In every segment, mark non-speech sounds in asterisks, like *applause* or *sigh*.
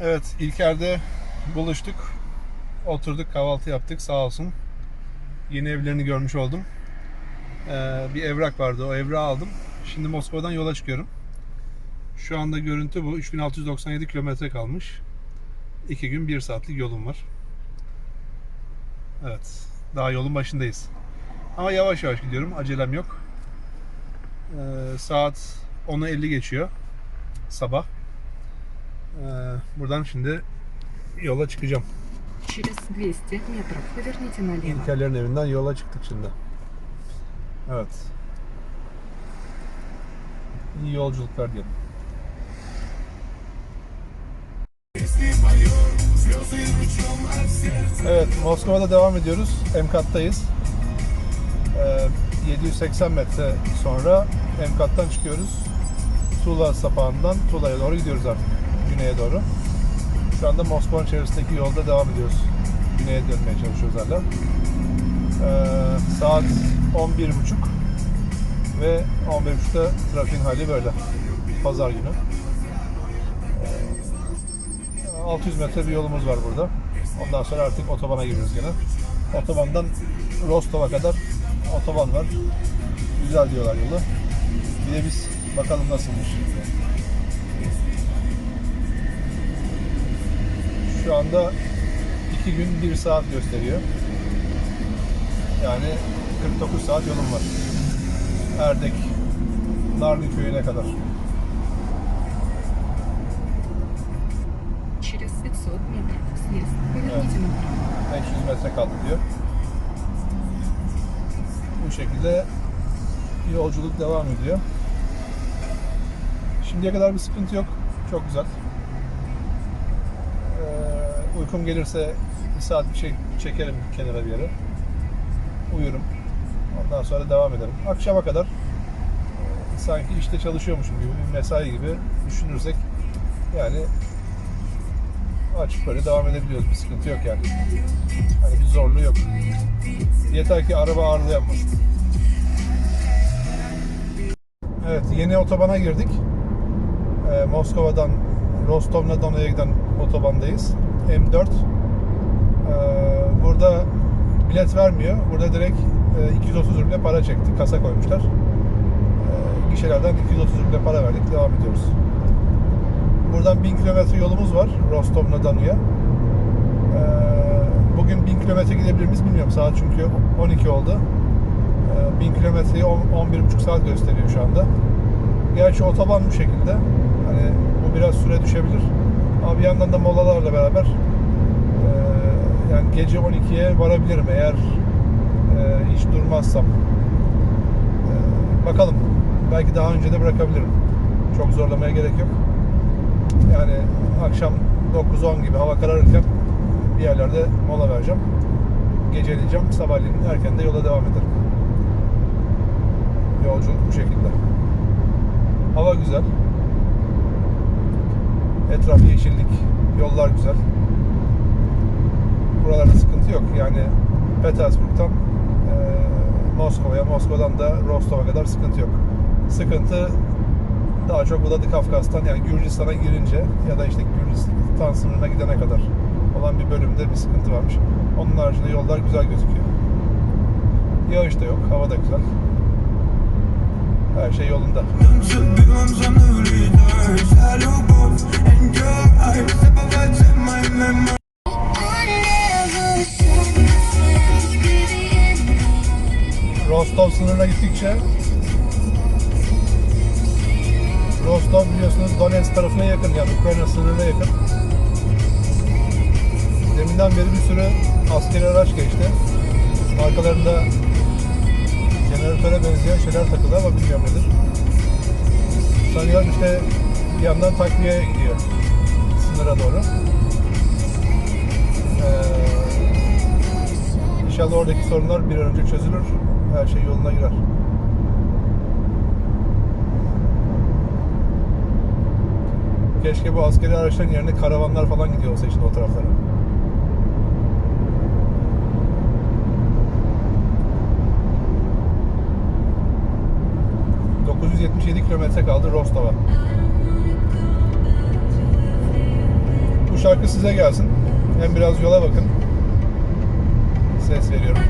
Evet İlker'de buluştuk. Oturduk kahvaltı yaptık sağ olsun. Yeni evlerini görmüş oldum. Ee, bir evrak vardı o evrağı aldım. Şimdi Moskova'dan yola çıkıyorum. Şu anda görüntü bu. 3697 kilometre kalmış. 2 gün 1 saatlik yolum var. Evet. Daha yolun başındayız. Ama yavaş yavaş gidiyorum. Acelem yok. Ee, saat 10'u 50 geçiyor. Sabah. Ee, buradan şimdi yola çıkacağım. Через 200 метров поверните налево. İlkerlerin evinden yola çıktık şimdi. Evet. İyi yolculuklar diyelim. Evet, Moskova'da devam ediyoruz. MKAD'dayız. Ee, 780 metre sonra MKAD'dan çıkıyoruz. Tula sapağından Tula'ya doğru gidiyoruz artık. Güneye doğru. Şu anda Moskova'nın çevresindeki yolda devam ediyoruz. Güneye dönmeye çalışıyoruz hala. Ee, saat 11.30 ve 11.30'da trafiğin hali böyle. Pazar günü. Ee, 600 metre bir yolumuz var burada. Ondan sonra artık otobana giriyoruz gene. Otobandan Rostov'a kadar otoban var. Güzel diyorlar yolu. Bir de biz bakalım nasılmış. Şu anda 2 gün 1 saat gösteriyor. Yani 49 saat yolum var. Erdek Narlı köyüne kadar. Evet. 500 metre kaldı diyor. Bu şekilde yolculuk devam ediyor. Şimdiye kadar bir sıkıntı yok. Çok güzel. Uykum gelirse bir saat bir şey çekerim kenara bir yere. Uyurum. Ondan sonra devam ederim. Akşama kadar e, sanki işte çalışıyormuşum gibi bir mesai gibi düşünürsek yani açıp böyle devam edebiliyoruz. Bir sıkıntı yok yani. Hani bir zorluğu yok. Yeter ki araba ağırlayamasın. Evet, yeni otobana girdik. Ee, Moskova'dan Rostov-na-Dona'ya giden otobandayız. M4. Ee, burada bilet vermiyor. Burada direkt e, 230 ruble para çektik. Kasa koymuşlar. Ee, gişelerden 230 ruble para verdik. Devam ediyoruz. Buradan 1000 kilometre yolumuz var Rostov-na-Donu'ya. Ee, bugün 1000 kilometre gidebilir miyiz bilmiyorum. Saat çünkü 12 oldu. Ee, 1000 kilometreyi 10 11,5 saat gösteriyor şu anda. Gerçi otoban bu şekilde. Hani bu biraz süre düşebilir. Ama bir yandan da molalarla beraber e, yani gece 12'ye varabilirim eğer e, hiç durmazsam. E, bakalım. Belki daha önce de bırakabilirim. Çok zorlamaya gerek yok. Yani akşam 9-10 gibi hava kararırken bir yerlerde mola vereceğim. Geceleyeceğim. Sabahleyin erken de yola devam ederim. Yolculuk bu şekilde. Hava güzel. Etraf yeşillik. Yollar güzel. Buralarda sıkıntı yok. Yani Petersburg'dan eee, Moskova'ya, Moskova'dan da Rostov'a kadar sıkıntı yok. Sıkıntı daha çok Vladikavkaz'dan yani Gürcistan'a girince ya da işte Gürcistan sınırına gidene kadar olan bir bölümde bir sıkıntı varmış. Onun haricinde yollar güzel gözüküyor. Yağış da yok, hava da güzel her şey yolunda. Rostov sınırına gittikçe Rostov biliyorsunuz Donetsk tarafına yakın yani Ukrayna sınırına yakın. Deminden beri bir sürü askeri araç geçti. Arkalarında jeneratöre benzeyen şeyler takılı ama bilmiyorum nedir. Sanıyorum işte bir yandan takviye gidiyor sınıra doğru. Ee, İnşallah oradaki sorunlar bir an önce çözülür. Her şey yoluna girer. Keşke bu askeri araçların yerine karavanlar falan gidiyor olsa işte o taraflara. ...977 kilometre kaldı Rostov'a. Bu şarkı size gelsin. Hem biraz yola bakın. Ses veriyorum.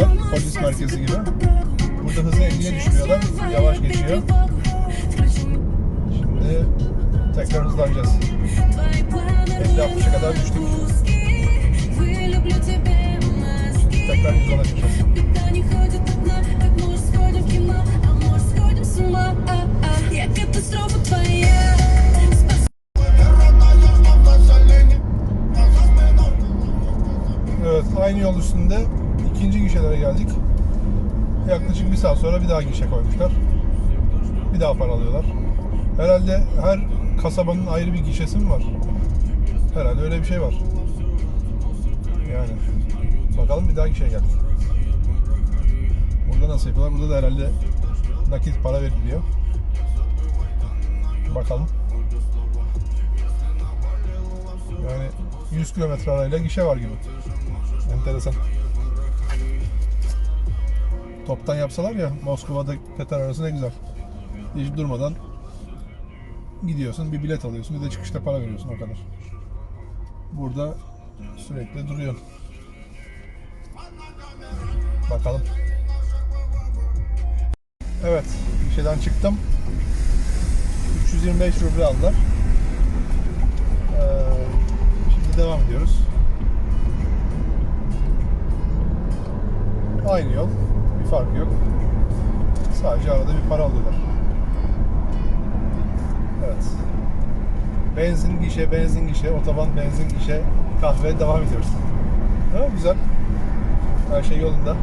var. Polis merkezi gibi. Burada hızı 50'ye düşürüyorlar. Yavaş geçiyor. Şimdi tekrar hızlanacağız. 50-60'a kadar düştük. Şimdi tekrar 110'a geçeceğiz. Evet, aynı yol üstünde ikinci gişelere geldik. Yaklaşık bir saat sonra bir daha gişe koymuşlar. Bir daha para alıyorlar. Herhalde her kasabanın ayrı bir gişesi mi var? Herhalde öyle bir şey var. Yani bakalım bir daha gişeye geldik. Burada nasıl yapıyorlar? Burada da herhalde nakit para veriliyor. Bakalım. Yani 100 kilometre arayla gişe var gibi. Enteresan. Toptan yapsalar ya Moskova'da Peter arası ne güzel. Hiç durmadan gidiyorsun bir bilet alıyorsun bir de çıkışta para veriyorsun o kadar. Burada sürekli duruyor. Bakalım. Evet, şeyden çıktım. 325 ruble aldılar. Ee, şimdi devam ediyoruz. Aynı yol, bir fark yok. Sadece arada bir para alıyorlar. Evet. Benzin gişe, benzin gişe, otoban benzin gişe, kahve devam ediyoruz. Ha, güzel. Her şey yolunda.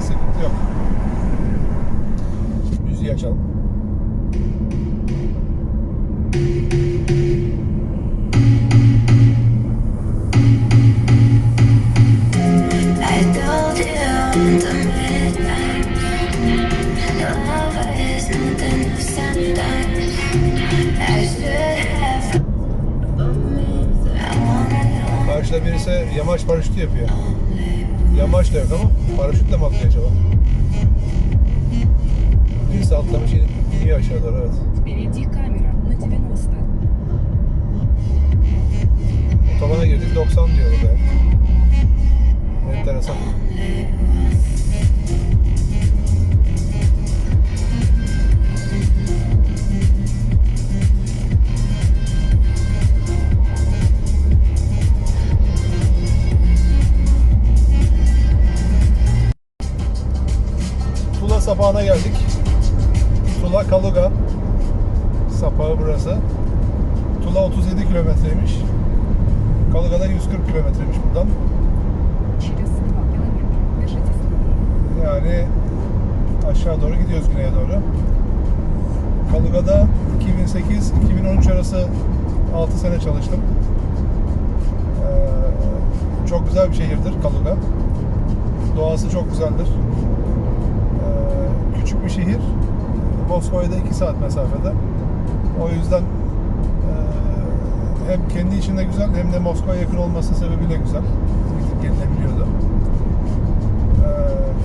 Sıkıntı yok. Müziği açalım. Karşıda birisi yamaç paraşütü yapıyor. Yamaç da yok ama paraşütle mi atlıyor acaba? Birisi atlamış iniyor aşağı doğru evet. Otobana girdik 90 diyor orada. Enteresan. Tula sapağına geldik. Tula Kaluga sapağı burası. Tula 37 kilometreymiş. Kaluga'da 140 kilometremiş buradan. Yani aşağı doğru gidiyoruz güneye doğru. Kaluga'da 2008-2013 arası 6 sene çalıştım. Ee, çok güzel bir şehirdir Kaluga. Doğası çok güzeldir. Ee, küçük bir şehir. Moskova'ya da 2 saat mesafede. O yüzden e, hem kendi içinde güzel hem de Moskova'ya yakın olması sebebiyle güzel. Gidip gelinebiliyordu.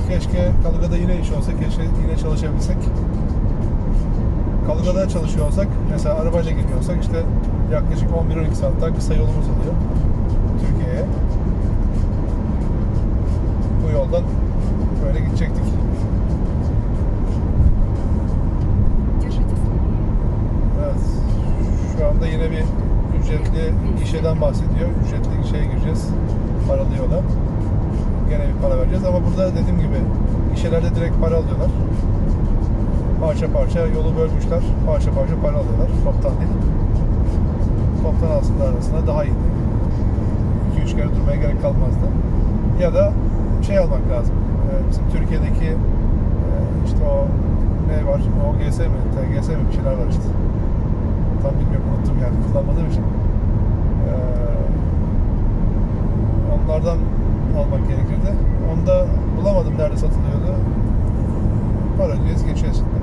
Keşke Kalıga'da yine iş olsa, keşke yine çalışabilsek. Kalıga'da çalışıyor olsak, mesela arabayla geliyorsak işte yaklaşık 11-12 saat daha kısa yolumuz oluyor Türkiye'ye. Bu yoldan böyle gidecektik. Evet, şu anda yine bir ücretli gişeden bahsediyor. Ücretli gişeye gireceğiz, paralı yola. Gene bir para vereceğiz ama burada dediğim gibi gişelerde direkt para alıyorlar. Parça parça yolu bölmüşler. Parça parça para alıyorlar. Toptan değil. Toptan aslında arasında daha iyiydi. 2-3 kere durmaya gerek kalmazdı. Ya da şey almak lazım. Ee, Bizim Türkiye'deki e, işte o ne var? OGS mi? TGS mi? Bir şeyler var işte. Tam bilmiyorum unuttum yani kullanmadığım için. Ee, onlardan almak gerekirdi. Onu da bulamadım nerede satılıyordu. Para ödüyoruz geçiyor şimdi.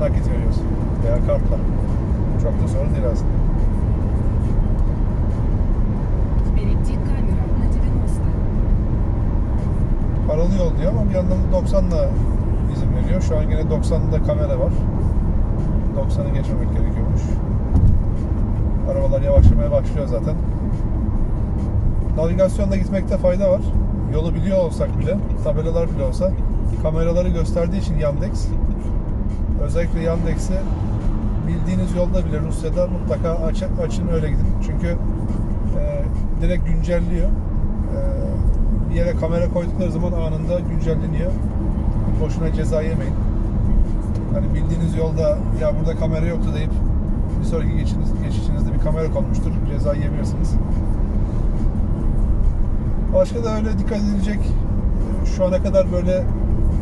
Nakit veriyoruz. Veya kartla. Çok da sorun değil aslında. Paralı yol diyor ama bir yandan 90'la izin veriyor. Şu an yine 90'da kamera var. 90'ı geçmemek gerekiyormuş. Arabalar yavaşlamaya başlıyor zaten. Navigasyonda gitmekte fayda var. Yolu biliyor olsak bile, tabelalar bile olsa kameraları gösterdiği için Yandex özellikle Yandex'i bildiğiniz yolda bile Rusya'da mutlaka aç, açın öyle gidin. Çünkü e, direkt güncelliyor. E, bir yere kamera koydukları zaman anında güncelleniyor. Boşuna ceza yemeyin. Hani bildiğiniz yolda ya burada kamera yoktu deyip bir sonraki geçişiniz, geçişinizde bir kamera konmuştur. Ceza yemiyorsunuz. Başka da öyle dikkat edilecek şu ana kadar böyle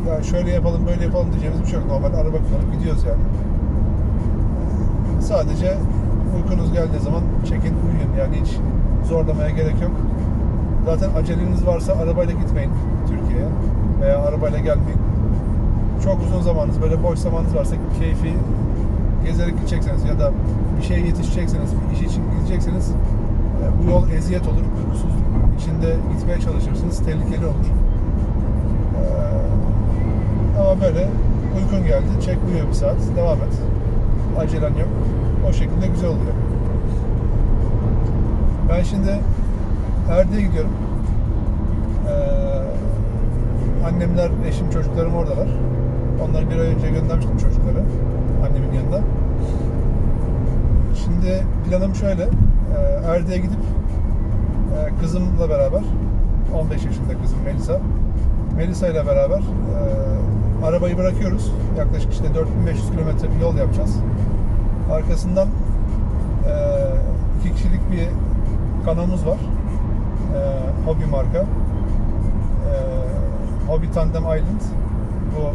ya şöyle yapalım böyle yapalım diyeceğimiz bir şey yok. Normal araba kullanıp gidiyoruz yani. Sadece uykunuz geldiği zaman çekin uyuyun yani hiç zorlamaya gerek yok. Zaten aceleniz varsa arabayla gitmeyin Türkiye'ye veya arabayla gelmeyin. Çok uzun zamanınız böyle boş zamanınız varsa keyfi gezerek gidecekseniz ya da bir şeye yetişecekseniz, bir iş için gidecekseniz e, bu yol eziyet olur. Uykusuz içinde gitmeye çalışırsınız. Tehlikeli olur. Ee, ama böyle uykun geldi. Çek uyuyor bir saat. Devam et. Acelen yok. O şekilde güzel oluyor. Ben şimdi Erde'ye gidiyorum. Ee, Annemler, eşim, çocuklarım oradalar. Onları bir ay önce göndermiştim çocukları. Annemin yanında. Şimdi planım şöyle. e, Erdek'e gidip e, kızımla beraber 15 yaşında kızım Melisa. Melisa ile beraber e, arabayı bırakıyoruz. Yaklaşık işte 4500 kilometre bir yol yapacağız. Arkasından e, iki kişilik bir kanamız var. E, Hobby marka. E, Hobby Tandem Island. Bu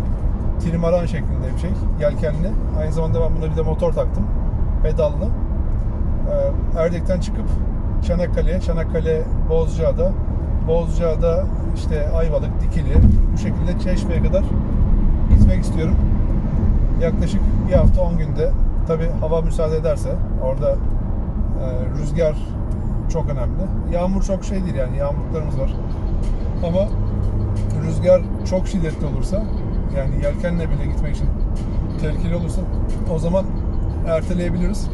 trimaran şeklinde bir şey. Yelkenli. Aynı zamanda ben buna bir de motor taktım. Pedallı. E, Erdek'ten çıkıp Çanakkale'ye, Çanakkale Bozcaada, Bozcaada işte Ayvalık, Dikili bu şekilde Çeşme'ye kadar gitmek istiyorum. Yaklaşık bir hafta 10 günde tabi hava müsaade ederse orada e, rüzgar çok önemli. Yağmur çok şey değil yani yağmurluklarımız var. Ama rüzgar çok şiddetli olursa yani yelkenle bile gitmek için tehlikeli olursa o zaman erteleyebiliriz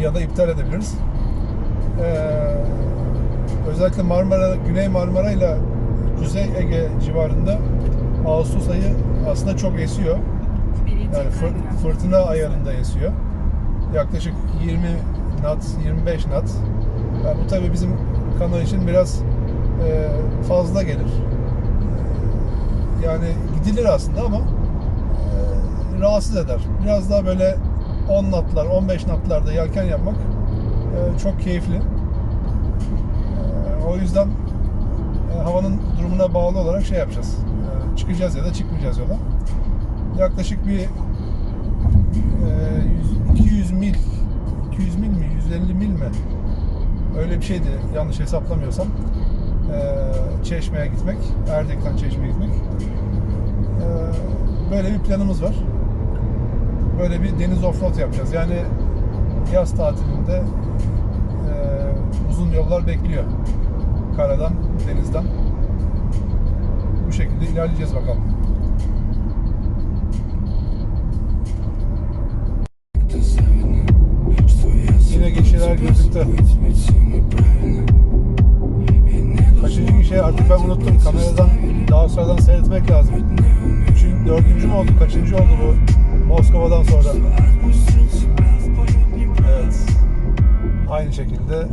ya da iptal edebiliriz. Ee, özellikle Marmara, Güney Marmara ile Kuzey Ege civarında Ağustos ayı aslında çok esiyor. Yani fır- fırtına ayarında esiyor. Yaklaşık 20 knot, 25 knot. Yani bu tabii bizim kanal için biraz e, fazla gelir. Yani gidilir aslında ama e, rahatsız eder. Biraz daha böyle 10 knotlar, 15 knotlarda yelken yapmak e, çok keyifli. E, o yüzden e, havanın durumuna bağlı olarak şey yapacağız. E, çıkacağız ya da çıkmayacağız yola. Yaklaşık bir e, 100 200 mil 200 mil mi 150 mil mi öyle bir şeydi yanlış hesaplamıyorsam E, Çeşme'ye gitmek Erdek'ten Çeşme'ye gitmek E, böyle bir planımız var böyle bir deniz offroad yapacağız yani yaz tatilinde e, uzun yollar bekliyor karadan denizden bu şekilde ilerleyeceğiz bakalım Yine gişeler gözüktü. Kaçıncı gişe artık ben unuttum. Kameradan daha sonradan seyretmek lazım. Üçüncü, dördüncü mü oldu? Kaçıncı oldu bu Moskova'dan sonra? aynı şekilde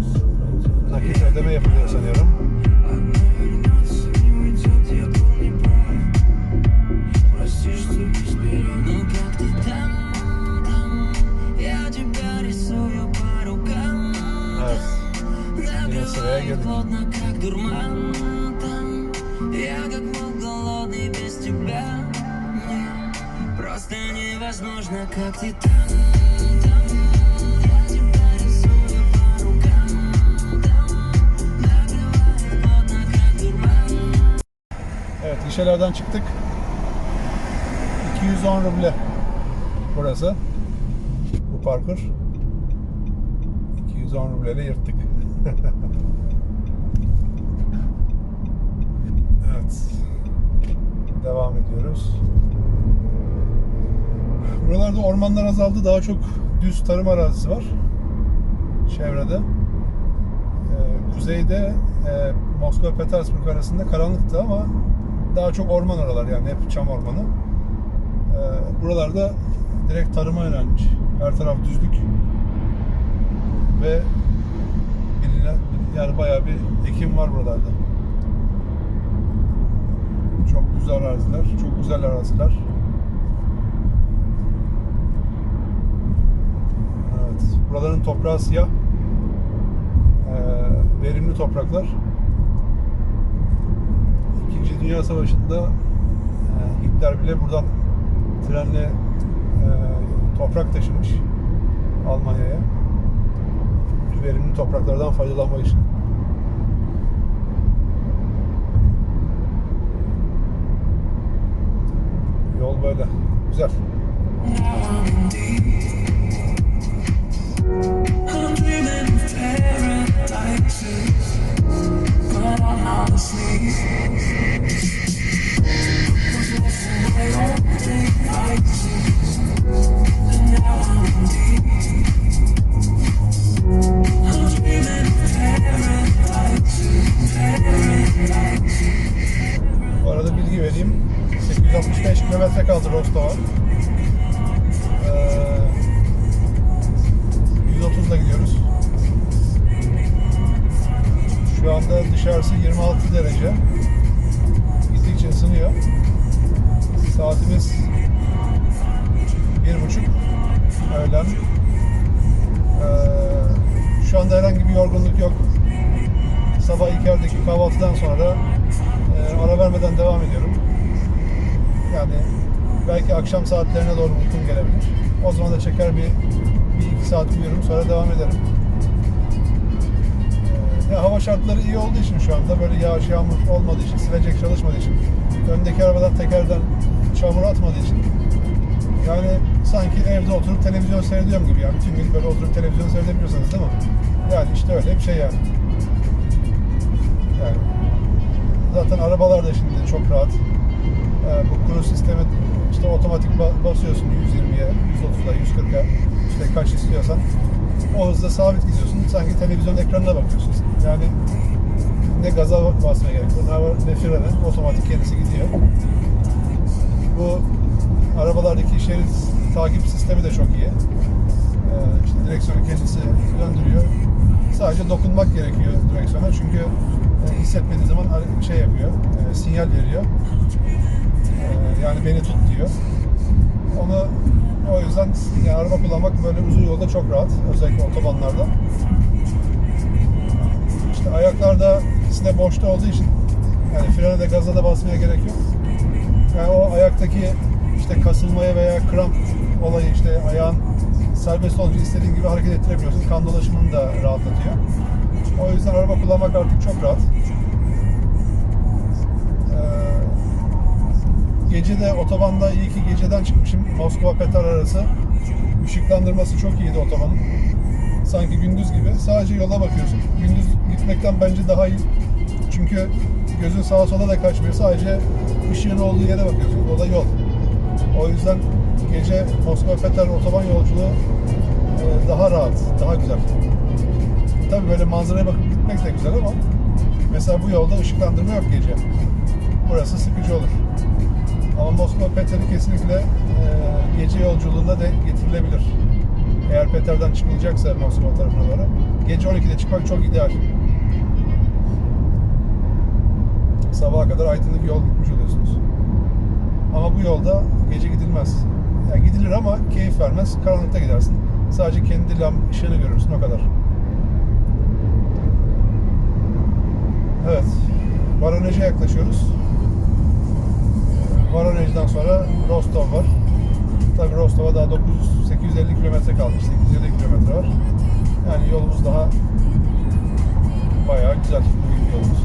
nakit ödeme yapılıyor sanıyorum. Evet. Yine sıraya geldik. Просто невозможно, как ты там gişelerden çıktık. 210 ruble burası. Bu parkur. 210 rubleyle yırttık. *laughs* evet. Devam ediyoruz. Buralarda ormanlar azaldı. Daha çok düz tarım arazisi var. Çevrede. Ee, kuzeyde e, Moskova Petersburg arasında karanlıktı ama daha çok orman oralar yani hep çam ormanı. Ee, buralarda direkt tarıma yönelmiş. Her taraf düzlük. Ve bilinen, yani bayağı bir ekim var buralarda. Çok güzel araziler, çok güzel araziler. Evet, buraların toprağı siyah. Ee, verimli topraklar. İkinci Dünya Savaşı'nda e, Hitler bile buradan trenle e, toprak taşımış Almanya'ya. Verimli topraklardan faydalanmak için. Yol böyle. Güzel. Bu arada bir 165 kilometre kaldı Rostov'a. Ee, 130'la gidiyoruz. Şu anda dışarısı 26 derece. Gittikçe ısınıyor. Saatimiz bir buçuk öğlen. Ee, şu anda herhangi bir yorgunluk yok. Sabah İlker'deki kahvaltıdan sonra e, ara vermeden devam ediyorum. Yani belki akşam saatlerine doğru uykum gelebilir. O zaman da çeker bir, bir iki saat uyurum sonra devam ederim. Hava şartları iyi olduğu için şu anda böyle yağış yağmur olmadığı için, silecek çalışmadığı için, öndeki arabadan tekerden çamur atmadığı için yani sanki evde oturup televizyon seyrediyorum gibi yani bütün gün böyle oturup televizyon seyredebiliyorsunuz değil mi? Yani işte öyle bir şey yani. Yani zaten arabalar da şimdi çok rahat. Ee, bu cruise sistemi işte otomatik ba- basıyorsun 120'ye, 130'a, 140'a işte kaç istiyorsan o hızda sabit gidiyorsun. Sanki televizyon ekranına bakıyorsun. Yani ne gaza basmaya gerek var, ne frene, otomatik kendisi gidiyor. Bu arabalardaki şerit takip sistemi de çok iyi. Ee, işte direksiyonu kendisi döndürüyor. Sadece dokunmak gerekiyor direksiyona çünkü e, hissetmediği zaman şey yapıyor, e, sinyal veriyor. E, yani beni tut diyor. Onu o yüzden yani araba kullanmak böyle uzun yolda çok rahat. Özellikle otobanlarda. İşte ayaklarda ikisi de boşta olduğu için yani frene de gaza da basmaya gerek yok. Yani o ayaktaki işte kasılmaya veya kramp olayı işte ayağın serbest olunca istediğin gibi hareket ettirebiliyorsun. Kan dolaşımını da rahatlatıyor. O yüzden araba kullanmak artık çok rahat. Gece de otobanda iyi ki geceden çıkmışım. Moskova Petar arası. Işıklandırması çok iyiydi otobanın. Sanki gündüz gibi. Sadece yola bakıyorsun. Gündüz gitmekten bence daha iyi. Çünkü gözün sağa sola da kaçmıyor. Sadece ışığın olduğu yere bakıyorsun. O da yol. O yüzden gece Moskova Peter otoban yolculuğu e, daha rahat, daha güzel. Tabii böyle manzaraya bakıp gitmek de güzel ama mesela bu yolda ışıklandırma yok gece. Burası sıkıcı olur. Ama Moskova Peter'i kesinlikle e, gece yolculuğunda da getirilebilir. Eğer Peter'den çıkılacaksa Moskova tarafına doğru. Gece 12'de çıkmak çok ideal. Sabaha kadar aydınlık yol gitmiş oluyorsunuz. Ama bu yolda gece gidilmez. Yani gidilir ama keyif vermez. Karanlıkta gidersin. Sadece kendi lam ışığını görürsün o kadar. Evet. Voronezh'e yaklaşıyoruz. Voronezh'den sonra Rostov var. Tabii Rostov'a daha 900 850 kilometre kalmış. 850 kilometre var. Yani yolumuz daha bayağı güzel bugünkü yolumuz.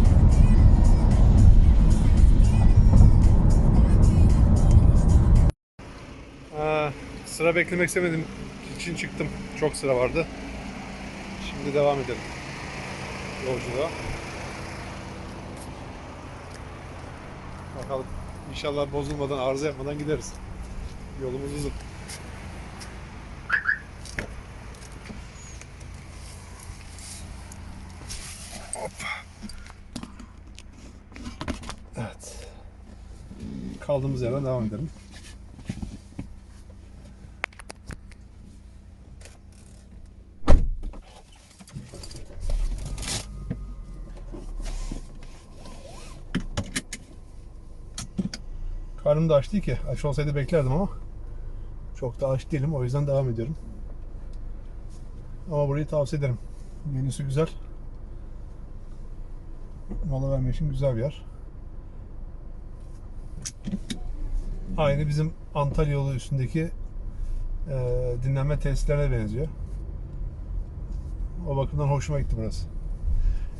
Aa, sıra beklemek istemedim için çıktım. Çok sıra vardı. Şimdi devam edelim. Yolculuğa. Bakalım. İnşallah bozulmadan, arıza yapmadan gideriz. Yolumuz uzun. Evet. Kaldığımız yerden devam edelim. Karnım da aç değil ki. Aç olsaydı beklerdim ama çok da aç değilim. O yüzden devam ediyorum. Ama burayı tavsiye ederim. Menüsü güzel. Mola vermek için güzel bir yer. Aynı bizim Antalya yolu üstündeki e, dinlenme tesislerine benziyor. O bakımdan hoşuma gitti burası.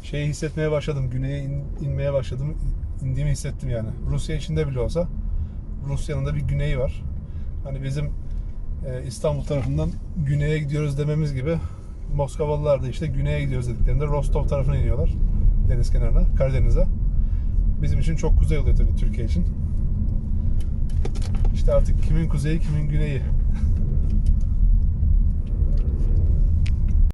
Şeyi hissetmeye başladım. Güneye in- inmeye başladım. indiğimi hissettim yani. Rusya içinde bile olsa Rusya'nın da bir güneyi var. Hani bizim e, İstanbul tarafından güneye gidiyoruz dememiz gibi Moskovalılar da işte güneye gidiyoruz dediklerinde Rostov tarafına iniyorlar. Deniz kenarına, Karadeniz'e. Bizim için çok kuzey oluyor tabii Türkiye için. İşte artık kimin kuzeyi, kimin güneyi